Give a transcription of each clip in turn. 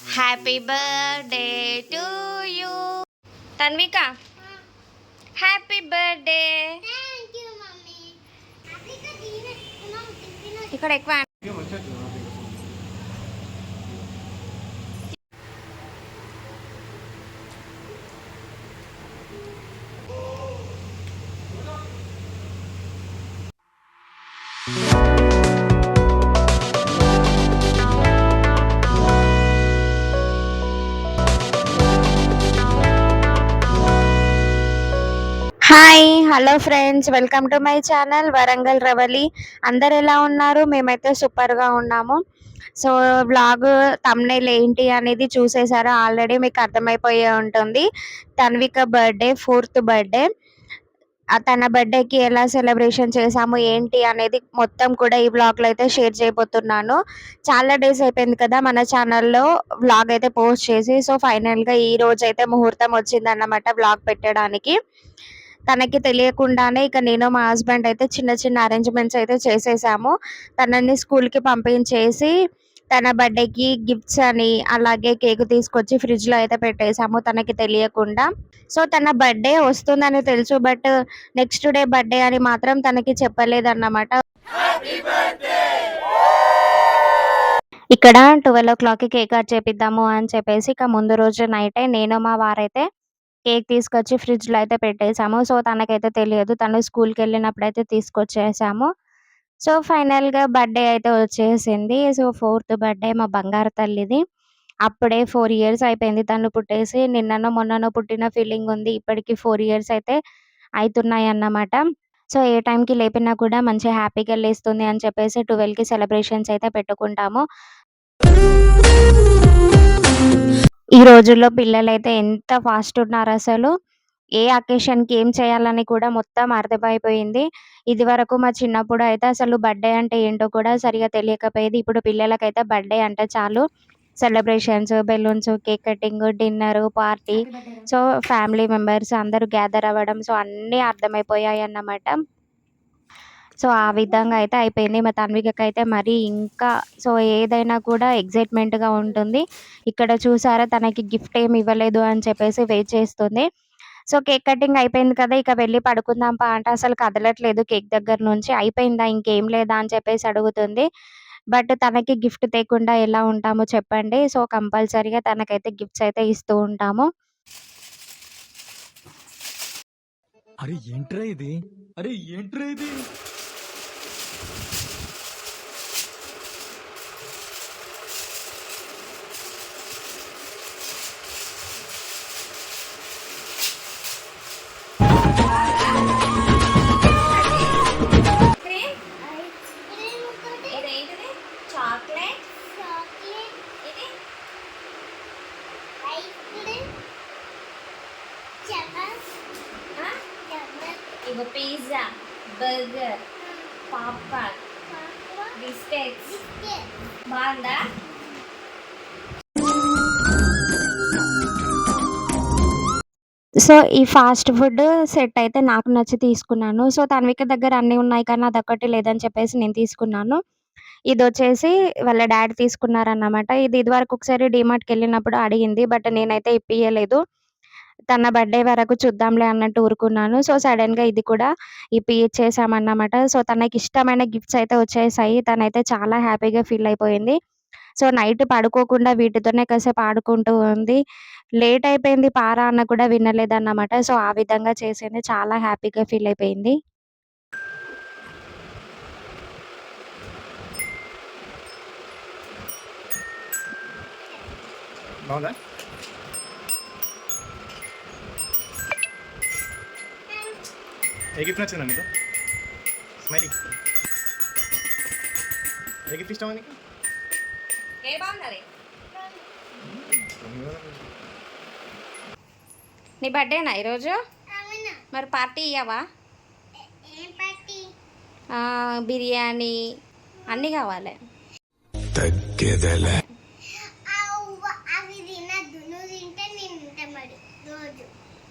Happy birthday to you Tanvika happy birthday ఇక్కడ ఎక్కువ hi hello friends welcome to my channel Warangal Ravali అందరు ఎలా ఉన్నారు? మేమైతే సూపర్గా ఉన్నాము. సో వ్లాగ్ తమ్నేల్ ఏంటి అనేది చూసేసారా? ఆల్రెడీ మీకు అర్థమైపోయే ఉంటుంది. తన్విక బర్త్డే ఫోర్త్ బర్త్డే తన బర్త్డేకి ఎలా సెలబ్రేషన్ చేసాము ఏంటి అనేది మొత్తం కూడా ఈ వ్లాగ్లో అయితే షేర్ చేయబోతున్నాను. చాలా డేస్ అయిపోయింది కదా మన ఛానల్లో వ్లాగ్ అయితే పోస్ట్ చేసి. సో ఫైనల్గా ఈ రోజు అయితే ముహూర్తం వచ్చిందన్నమాట వ్లాగ్ పెట్టడానికి. తనకి తెలియకుండానే ఇక నేను మా హస్బెండ్ అయితే చిన్న చిన్న అరేంజ్మెంట్స్ అయితే చేసేసాము. తనని స్కూల్కి పంపించేసి తన బర్త్డేకి గిఫ్ట్స్ అని అలాగే కేక్ తీసుకొచ్చి ఫ్రిడ్జ్లో అయితే పెట్టేసాము తనకి తెలియకుండా. సో తన బర్త్డే వస్తుందని తెలుసు బట్ నెక్స్ట్ డే బర్త్డే అని మాత్రం తనకి చెప్పలేదన్నమాట. ఇక్కడ ట్వెల్వ్ ఓ క్లాక్కి కేక్ కట్ చేపిద్దాము అని చెప్పేసి ఇక ముందు రోజు నైటే నేను మా వారైతే కేక్ తీసుకొచ్చి ఫ్రిడ్జ్లో అయితే పెట్టేసాము. సో తనకైతే తెలియదు. తను స్కూల్కి వెళ్ళినప్పుడు అయితే తీసుకొచ్చేసాము. సో ఫైనల్గా బర్త్డే అయితే వచ్చేసింది. సో ఫోర్త్ బర్త్డే మా బంగారు తల్లిది. అప్పుడే ఫోర్ ఇయర్స్ అయిపోయింది తను పుట్టేసి. నిన్ననో మొన్ననో పుట్టిన ఫీలింగ్ ఉంది. ఇప్పటికి ఫోర్ ఇయర్స్ అయితే అవుతున్నాయి అన్నమాట సో ఏ టైంకి లేపినా కూడా మంచి హ్యాపీగా లేస్తుంది అని చెప్పేసి ట్వెల్వ్కి సెలబ్రేషన్స్ అయితే పెట్టుకుంటాము. ఈ రోజుల్లో పిల్లలైతే ఎంత ఫాస్ట్ ఉన్నారు అసలు. ఏ అకేషన్కి ఏం చేయాలని కూడా మొత్తం అర్థమైపోయింది. ఇది వరకు మా చిన్నప్పుడు అయితే అసలు బర్త్డే అంటే ఏంటో కూడా సరిగా తెలియకపోయేది. ఇప్పుడు పిల్లలకైతే బర్త్డే అంటే చాలు. Celebrations balloons cake cutting dinner party. So family members gather gather అవ్వడం సో అన్నీ అర్థమైపోయాయి అన్నమాట సో ఆ విధంగా అయితే అయిపోయింది. మా తన్వికకి అయితే మరి ఇంకా సో ఏదైనా కూడా ఎగ్జైట్మెంట్గా ఉంటుంది. ఇక్కడ చూసారా తనకి గిఫ్ట్ ఏమి ఇవ్వలేదు అని చెప్పేసి వెయిట్ చేస్తుంది. సో కేక్ కటింగ్ అయిపోయింది కదా ఇక వెళ్ళి పడుకుందాం పా అంటే అసలు కదలట్లేదు కేక్ దగ్గర నుంచి. అయిపోయిందా ఇంకేం లేదా అని చెప్పేసి అడుగుతుంది. బట్ తనకి గిఫ్ట్ తేకుండా ఎలా ఉంటామో చెప్పండి. సో కంపల్సరీగా తనకైతే గిఫ్ట్స్ అయితే ఇస్తూ ఉంటాము. అరే ఏంట్రా ఇది? అరే ఏంట్రా ఇది? ఇగో పిజ్జా బర్గర్ పాప్కార్న్ బిస్కెట్స్ బాగుందా సో ఈ ఫాస్ట్ ఫుడ్ సెట్ అయితే నాకు నచ్చి తీసుకున్నాను. సో తన్విక దగ్గర అన్నీ ఉన్నాయి కానీ అదొక్కటి లేదని చెప్పేసి నేను తీసుకున్నాను. ఇది వచ్చేసి వాళ్ళ డాడీ తీసుకున్నారన్నమాట. ఇది ఇదివరకు ఒకసారి డిమార్ట్కి వెళ్ళినప్పుడు అడిగింది బట్ నేనైతే ఇప్పియలేదు తన బర్త్డే వరకు చూద్దాంలే అన్నట్టు ఊరుకున్నాను. సో సడన్గా ఇది కూడా ఇప్పి ఇచ్చేసామన్నమాట సో తనకి ఇష్టమైన గిఫ్ట్స్ అయితే వచ్చేసాయి. తనైతే చాలా హ్యాపీగా ఫీల్ అయిపోయింది. సో నైట్ పడుకోకుండా వీటితోనే కాసేపు ఆడుకుంటూ ఉంది. లేట్ అయిపోయింది పారా అన్న కూడా వినలేదన్నమాట. సో ఆ విధంగా చేసింది. చాలా హ్యాపీగా ఫీల్ అయిపోయింది. బాగుందా? ఏ గిఫ్ట్ నచ్చిందా స్మైలీ ఏ గిఫ్ట్ ఇష్టమా నీకు నీ బర్త్డేనా ఈరోజు? మరి పార్టీ ఇవ్వవా బిర్యానీ అన్నీ కావాలి.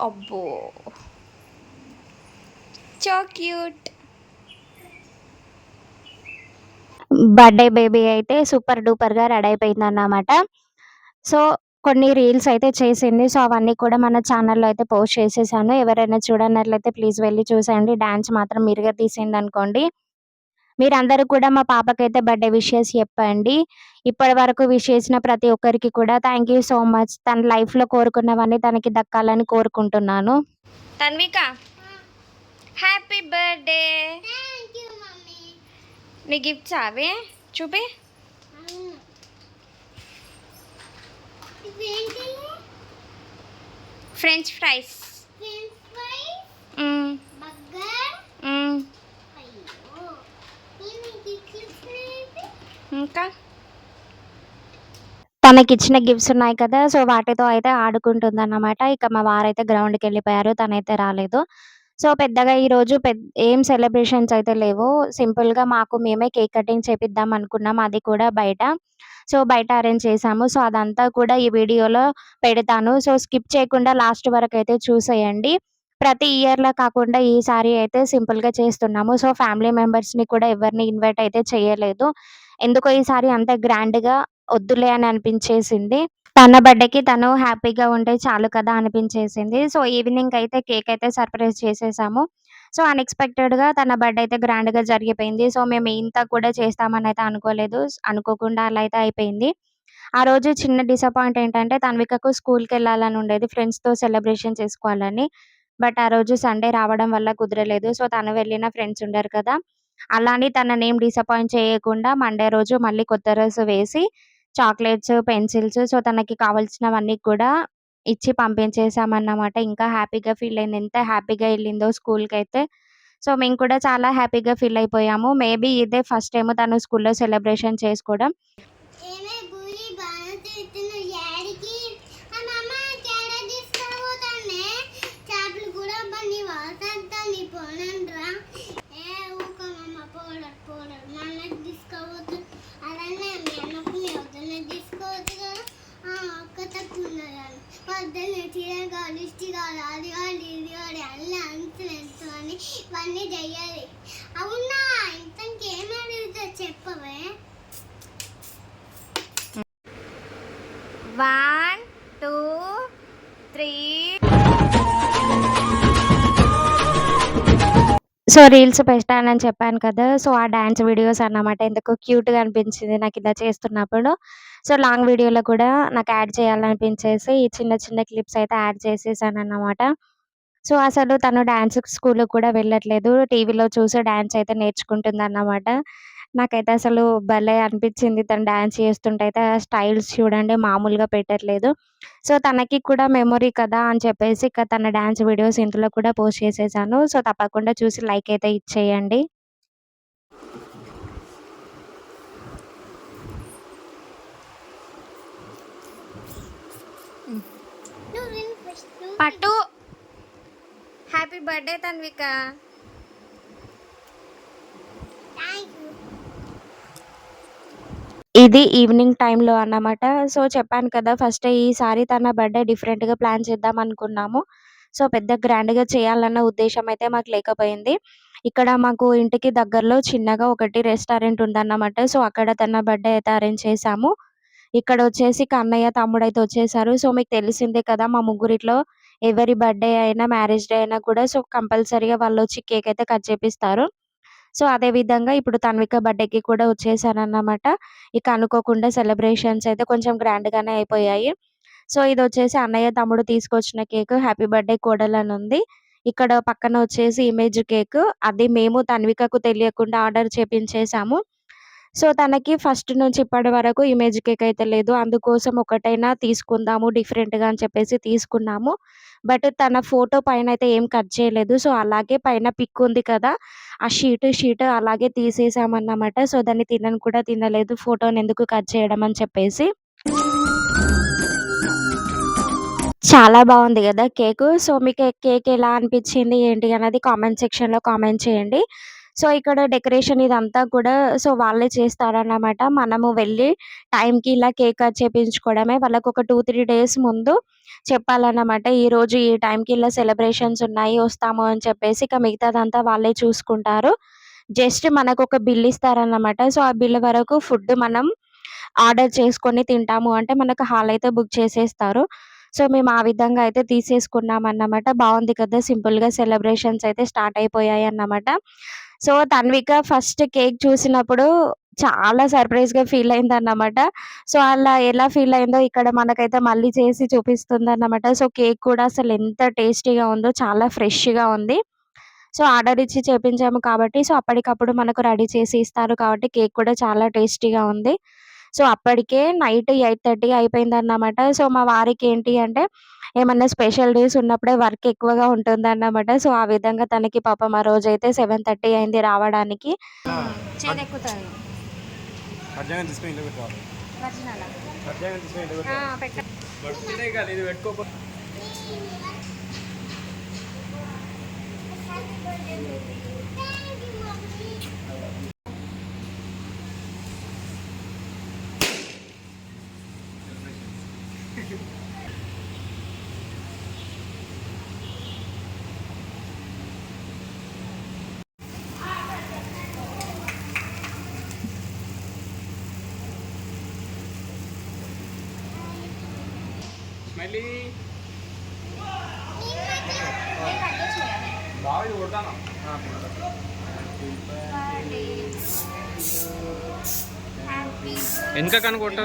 అబ్బో. క్యూట్ బర్త్డే బేబీ అయితే సూపర్ డూపర్గా రెడీ అయిపోయింది అన్నమాట సో, కొన్ని రీల్స్ అయితే చేసింది. సో, అవన్నీ కూడా మన ఛానెల్‌లో అయితే పోస్ట్ చేసేసాను. ఎవరైనా చూడనట్లయితే ప్లీజ్ వెళ్ళి చూసేయండి. డాన్స్ మాత్రం ఇరగదీసిందనుకోండి. మీరందరూ కూడా మా పాపకైతే బర్త్‌డే విషెస్ చెప్పండి. ఇప్పటి వరకు విష్ చేసిన ప్రతి ఒక్కరికి కూడా థాంక్ యూ సో మచ్. తన లైఫ్‌లో కోరుకున్నవన్నీ తనకి దక్కాలని కోరుకుంటున్నాను. Tanvika happy birthday. నీ గిఫ్ట్సా అవి? చూపి. French fries. French fries hmm. Burger hmm. అయ్యో నేను గిఫ్ట్స్ ఇంకా? తనకిచ్చిన గిఫ్ట్స్ ఉన్నాయి కదా! సో, వాటితో అయితే ఆడుకుంటుందన్నమాట. ఇక మా వారైతే గ్రౌండ్‌కెళ్ళిపోయారు. తనైతే రాలేదు. సో, పెద్దగా ఈరోజు పెద్ద ఏం సెలబ్రేషన్స్ అయితే లేవు. సింపుల్‌గా మాకు మేమే కేక్ కటింగ్ చేపిద్దాం అనుకున్నాం. అది కూడా బయట. సో, బయట అరేంజ్ చేసాము సో, అదంతా కూడా ఈ వీడియోలో పెడతాను. సో, స్కిప్ చేయకుండా లాస్ట్ వరకు అయితే చూసేయండి. ప్రతి ఇయర్లో కాకుండా ఈసారి అయితే సింపుల్‌గా చేస్తున్నాము. సో, ఫ్యామిలీ మెంబర్స్‌ని కూడా ఎవరిని ఇన్వైట్ అయితే చేయలేదు. ఎందుకో ఈసారి అంత గ్రాండ్‌గా వద్దులే అని అనిపించేసింది. తన బర్త్‌డేకి తను హ్యాపీగా ఉంటే చాలు కదా అనిపించేసింది. సో, ఈవినింగ్ అయితే కేక్ అయితే సర్ప్రైజ్ చేసేసాము. సో, అన్‌ఎక్స్‌పెక్టెడ్‌గా తన బర్త్‌డే అయితే గ్రాండ్‌గా జరిగిపోయింది. సో, మేము ఇంత కూడా చేస్తామని అయితే అనుకోలేదు. అనుకోకుండా అలా అయితే అయిపోయింది. ఆ రోజు చిన్న డిసప్పాయింట్ ఏంటంటే తన్వికకు స్కూల్‌కెళ్ళాలని ఉండేది. ఫ్రెండ్స్‌తో సెలబ్రేషన్ చేసుకోవాలని. బట్ ఆ రోజు సండే రావడం వల్ల కుదరలేదు. సో, తను వెళ్ళిన ఫ్రెండ్స్ ఉండరు కదా! అలా అని తననేం డిసప్పాయింట్ చేయకుండా మండే రోజు మళ్ళీ కొత్త డ్రెస్ వేసి చాక్లెట్స్, పెన్సిల్స్ సో, తనకి కావాల్సినవన్నీ కూడా ఇచ్చి పంపించేసామన్నమాట. ఇంకా హ్యాపీగా ఫీల్ అయింది. ఎంత హ్యాపీగా కి అయితే సో, మేము కూడా చాలా హ్యాపీగా ఫీల్ అయిపోయాము. మేబీ ఇదే ఫస్ట్ టైం తను స్కూల్‌లో సెలబ్రేషన్ చేసుకోవడం. పొద్దున్నే చీర కావాలి ఇష్టి కావాలి అది కావాలి ఇది కావాలి అన్నీ అని ఇవన్నీ చెయ్యాలి. సో రీల్స్ పెట్టానని చెప్పాను కదా! సో, ఆ డాన్స్ వీడియోస్ అన్నమాట. ఎందుకో క్యూట్‌గా అనిపించింది నాకు ఇలా చేస్తున్నప్పుడు. సో, లాంగ్ వీడియోలో కూడా నాకు యాడ్ చేయాలనిపించేసి ఈ చిన్న చిన్న క్లిప్స్ అయితే యాడ్ చేసేసాను అన్నమాట సో, అసలు తను డాన్స్‌కి స్కూల్‌కి కూడా వెళ్ళట్లేదు. టీవీలో చూసి డాన్స్ అయితే నేర్చుకుంటుంది అన్నమాట నాకైతే అసలు భలే అనిపించింది. తను డాన్స్ చేస్తుంటే అయితే ఆ స్టైల్స్ చూడండి మామూలుగా పెట్టట్లేదు. సో, తనకి కూడా మెమొరీ కదా అని చెప్పేసి ఇక తన డాన్స్ వీడియోస్ ఇందులో కూడా పోస్ట్ చేసేసాను. సో, తప్పకుండా చూసి లైక్ అయితే ఇచ్చేయండి. పట్టు happy birthday Tanvika. Thank you ఇది ఈవినింగ్ టైంలో అన్నమాట. సో, చెప్పాను కదా! ఫస్ట్ ఈసారి తన బర్త్‌డే డిఫరెంట్‌గా ప్లాన్ చేద్దాం అనుకున్నాము. సో, పెద్ద గ్రాండ్‌గా చేయాలన్న ఉద్దేశం అయితే మాకు లేకపోయింది. ఇక్కడ మాకు ఇంటికి దగ్గరలో చిన్నగా ఒకటి రెస్టారెంట్ ఉందన్నమాట. సో, అక్కడ తన బర్త్‌డే అయితే అరేంజ్ చేశాము. ఇక్కడొచ్చేసి కన్నయ్య తమ్ముడు తమ్ముడైతే వచ్చేసారు. సో, మీకు తెలిసిందే కదా! మా ముగ్గురిట్లో ఎవరి బర్త్‌డే అయినా, మ్యారేజ్ డే అయినా కూడా సో, కంపల్సరీగా వాళ్ళొచ్చి కేక్ అయితే కట్ చేపిస్తారు. సో, అదే విధంగా ఇప్పుడు తన్విక బర్త్‌డేకి కూడా వచ్చేసారన్నమాట. ఇక అనుకోకుండా సెలబ్రేషన్స్ అయితే కొంచెం గ్రాండ్‌గానే అయిపోయాయి. సో, ఇది వచ్చేసి అన్నయ్య, తమ్ముడు తీసుకొచ్చిన కేక్ హ్యాపీ బర్త్‌డే కోడలనుంది. ఇక్కడ పక్కన వచ్చేసి ఇమేజ్ కేక్ అది మేము తన్వికకు తెలియకుండా ఆర్డర్ చేపించేసాము. సో, తనకి ఫస్ట్ నుంచి ఇప్పటి వరకు ఇమేజ్ కేక్ అయితే లేదు. అందుకోసం ఒకటైనా తీసుకుందాము డిఫరెంట్‌గా అని చెప్పేసి తీసుకున్నాము. బట్ తన ఫోటో పైన అయితే ఏం కట్ చేయలేదు. సో, అలాగే పైన పిక్ ఉంది కదా! ఆ షీట్, షీట్ అలాగే తీసేసామన్నమాట. సో, దాన్ని తినను కూడా తినలేదు. ఫోటోనెందుకు కట్ చేయడం అని చెప్పేసి. చాలా బాగుంది కదా కేక్ సో, మీకు కేక్ ఎలా అనిపించింది ఏంటి అన్నది కామెంట్ సెక్షన్‌లో కామెంట్ చేయండి. సో, ఇక్కడ డెకరేషన్ ఇదంతా కూడా సో, వాళ్ళే చేస్తారన్నమాట. మనము వెళ్ళి టైంకి ఇలా కేక్ కట్ చేపించుకోవడమే. వాళ్ళకి ఒక టూ త్రీ డేస్ ముందు చెప్పాలన్నమాట. ఈరోజు ఈ టైంకి ఇలా సెలబ్రేషన్స్ ఉన్నాయి వస్తాము అని చెప్పేసి. ఇక మిగతాదంతా వాళ్ళే చూసుకుంటారు. జస్ట్ మనకు ఒక బిల్ ఇస్తారన్నమాట. సో, ఆ బిల్ వరకు ఫుడ్ మనం ఆర్డర్ చేసుకొని తింటాము అంటే మనకు హాల్ అయితే బుక్ చేసేస్తారు. సో, మేము ఆ విధంగా అయితే తీసేసుకున్నాం అన్నమాట బాగుంది కదా! సింపుల్‌గా సెలబ్రేషన్స్ అయితే స్టార్ట్ అయిపోయాయి అన్నమాట సో, తన్విక ఫస్ట్ కేక్ చూసినప్పుడు చాలా సర్ప్రైజ్‌గా ఫీల్ అయిందన్నమాట. సో, అలా ఎలా ఫీల్ అయిందో ఇక్కడ మనకైతే మళ్ళీ చేసి చూపిస్తుంది అన్నమాట సో, కేక్ కూడా అసలు ఎంత టేస్టీగా ఉందో చాలా ఫ్రెష్‌గా ఉంది. సో, ఆర్డర్ ఇచ్చి చేపించాము కాబట్టి సో, అప్పటికప్పుడు మనకు రెడీ చేసి ఇస్తారు కాబట్టి కేక్ కూడా చాలా టేస్టీగా ఉంది. సో, అప్పటికే నైట్ 8:30 అయిపోయిందన్నమాట. సో, మా వారికి ఏంటి అంటే ఏమన్నా స్పెషల్ డేస్ ఉన్నప్పుడే వర్క్ ఎక్కువగా ఉంటుందన్నమాట. సో, ఆ విధంగా తనకి పాపం ఆ రోజైతే 7:30 అయింది రావడానికి. చేదెక్కుతది. అర్జంగా స్మైలీ బాగా ఇది కొడతాను? వెనక కనుకొట్ట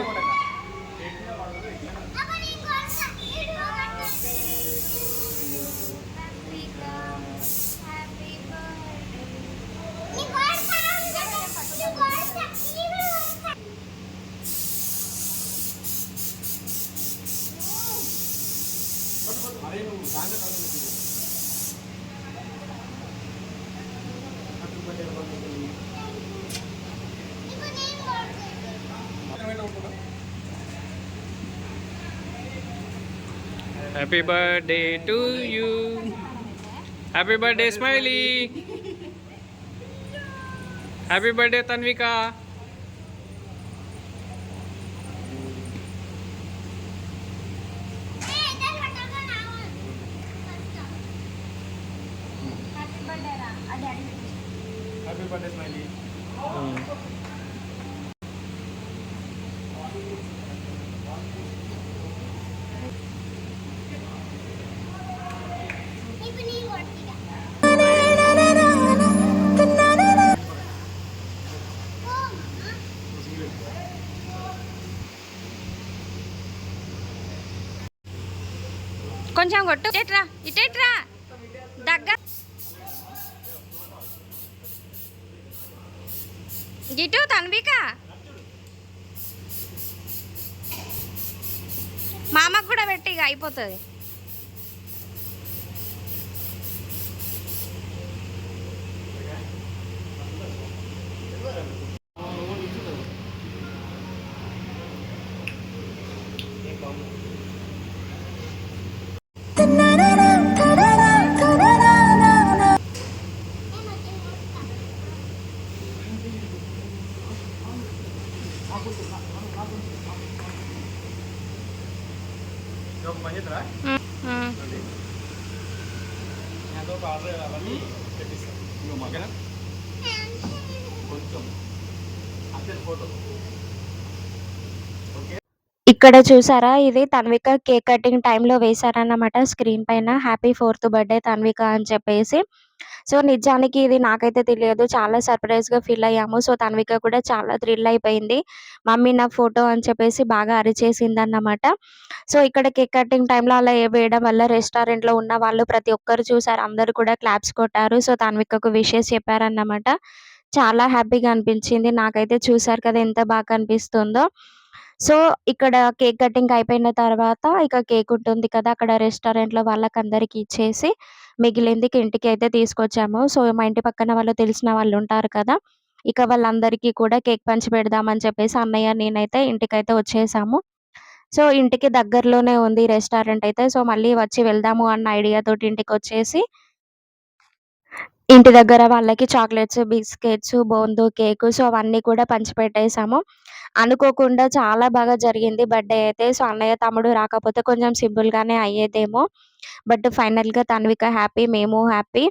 Happy birthday to you. Happy birthday, Smiley. Happy birthday, Tanvika. కొంచెం కొట్టు. ఇటేట్రా ఇటేట్రా. దగ్గర ఇటు తన్విక. మామకు కూడా పెట్టి ఇక అయిపోతుంది. ఇక్కడ చూసారా? ఇది తన్విక కేక్ కటింగ్ టైంలో వేశారన్నమాట. స్క్రీన్ పైన హ్యాపీ ఫోర్త్ బర్త్డే తన్విక అని చెప్పేసి. సో నిజానికి ఇది నాకైతే తెలియదు. చాలా సర్ప్రైజ్గా ఫీల్ అయ్యాము. సో తన్విక కూడా చాలా థ్రిల్ అయిపోయింది. మమ్మీ నా ఫోటో అని చెప్పేసి బాగా అరిచేసింది అన్నమాట సో ఇక్కడ కేక్ కటింగ్ టైంలో అలా వేయడం వల్ల రెస్టారెంట్లో ఉన్న వాళ్ళు ప్రతి ఒక్కరు చూసారు. అందరూ కూడా క్లాప్స్ కొట్టారు. సో తన్వికకు విషెస్ చెప్పారన్నమాట. చాలా హ్యాపీగా అనిపించింది. నాకైతే చూసారు కదా ఎంత బాగా అనిపిస్తుందో సో ఇక్కడ కేక్ కటింగ్ అయిపోయిన తర్వాత ఇక కేక్ ఉంటుంది కదా అక్కడ రెస్టారెంట్లో వాళ్ళకందరికి ఇచ్చేసి మిగిలింది ఇంటికి అయితే తీసుకొచ్చాము. సో మా ఇంటి పక్కన వాళ్ళు తెలిసిన వాళ్ళు ఉంటారు కదా ఇక వాళ్ళందరికీ కూడా కేక్ పంచి పెడదామని చెప్పేసి అన్నయ్య నేనైతే ఇంటికైతే వచ్చేసాము. సో ఇంటికి దగ్గరలోనే ఉంది రెస్టారెంట్ అయితే. సో మళ్ళీ వచ్చి వెళ్దాము అన్న ఐడియా తోటి ఇంటికి వచ్చేసి ఇంటి దగ్గర వాళ్ళకి చాక్లెట్స్ బిస్కెట్స్ బోందు కేకు సో అవన్నీ కూడా పంచిపెట్టేసాము. అనుకోకుండా చాలా బాగా జరిగింది బర్త్డే అయితే. సో అన్నయ్య తమ్ముడు రాకపోతే కొంచెం సింపుల్ గానే అయ్యేదేమో. బట్ ఫైనల్గా తన్విక హ్యాపీ మేము హ్యాపీ.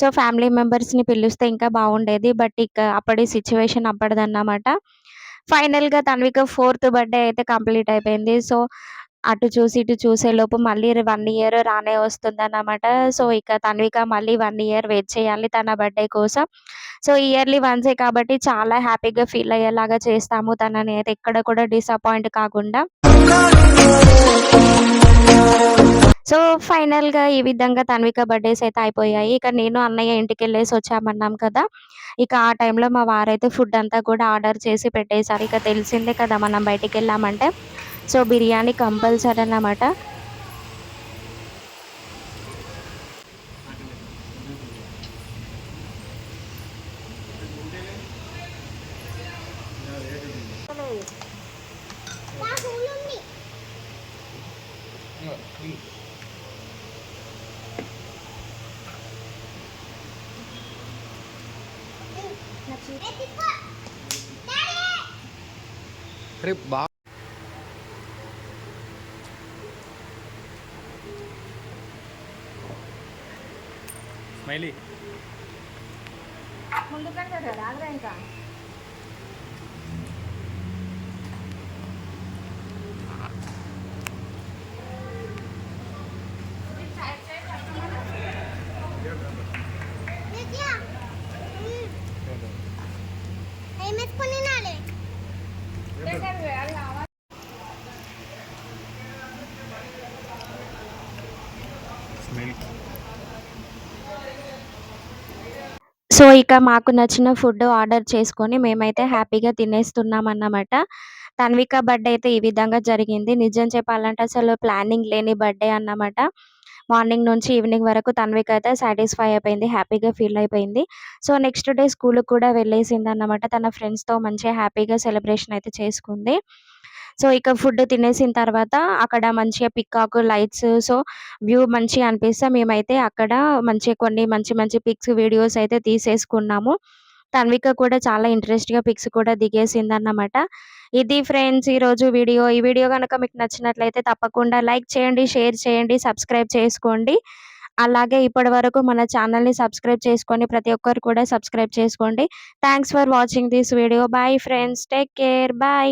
సో ఫ్యామిలీ మెంబర్స్ని పిలిస్తే ఇంకా బాగుండేది. బట్ ఇక అప్పటి సిచ్యువేషన్ అప్పటిదన్నమాట. ఫైనల్‌గా తన్విక ఫోర్త్ బర్త్‌డే అయితే కంప్లీట్ అయిపోయింది. సో, అటు చూసి, ఇటు చూసేలోపు మళ్ళీ వన్ ఇయర్ రానే వస్తుందన్నమాట. సో, ఇక తన్విక మళ్ళీ వన్ ఇయర్ వెయిట్ చేయాలి తన బర్త్‌డే కోసం. సో, ఇయర్లీ వన్సే కాబట్టి చాలా హ్యాపీగా ఫీల్ అయ్యేలాగా చేస్తాము తనని అయితే ఎక్కడ కూడా డిసప్పాయింట్ కాకుండా. సో, ఫైనల్‌గా ఈ విధంగా తన్విక బర్త్‌డేస్ అయితే అయిపోయాయి. ఇక నేను, అన్నయ్య ఇంటికి వెళ్ళేసి వచ్చామన్నాం కదా! ఇక ఆ టైంలో మా వారైతే ఫుడ్ అంతా కూడా ఆర్డర్ చేసి పెట్టేశారు ఇక తెలిసిందే కదా మనం బయటికి వెళ్ళామంటే సో, బిర్యానీ కంపల్సరీ అన్నమాట. నా పూలు ఉంది ఏ తిప్ప డాడీ అరే బా స్మైలీ నిత్య ఏం వేసుకొని నాలే స్మైల్ సో, ఇక మాకు నచ్చిన ఫుడ్ ఆర్డర్ చేసుకొని మేమైతే హ్యాపీగా తినేస్తున్నాం అన్నమాట తన్విక బర్త్‌డే అయితే ఈ విధంగా జరిగింది. నిజం చెప్పాలంటే అసలు ప్లానింగ్ లేని బర్త్‌డే అన్నమాట. మార్నింగ్ నుంచి ఈవినింగ్ వరకు తన్విక అయితే సాటిస్ఫై అయిపోయింది. హ్యాపీగా ఫీల్ అయిపోయింది. సో, నెక్స్ట్ డే స్కూల్కి కూడా వెళ్ళేసింది అన్నమాట తన ఫ్రెండ్స్‌తో మంచిగా హ్యాపీగా సెలబ్రేషన్ అయితే చేసుకుంది. సో, ఇక ఫుడ్ తినేసిన తర్వాత అక్కడ మంచిగా పికాక్ లైట్స్ సో, వ్యూ మంచిగా అనిపిస్తే మేమైతే అక్కడ మంచిగా కొన్ని మంచి మంచి పిక్స్, వీడియోస్ అయితే తీసేసుకున్నాము. తన్విక కూడా చాలా ఇంట్రెస్ట్‌గా పిక్స్ కూడా దిగేసిందన్నమాట. ఇది ఫ్రెండ్స్ ఈరోజు వీడియో. ఈ వీడియో కనుక మీకు నచ్చినట్లయితే తప్పకుండా లైక్ చేయండి, షేర్ చేయండి, సబ్స్క్రైబ్ చేసుకోండి. అలాగే ఇప్పటి వరకు మన ఛానల్‌ని సబ్స్క్రైబ్ చేసుకొని ప్రతి ఒక్కరు కూడా సబ్స్క్రైబ్ చేసుకోండి. Thanks for watching this video. Bye friends. Take care. Bye.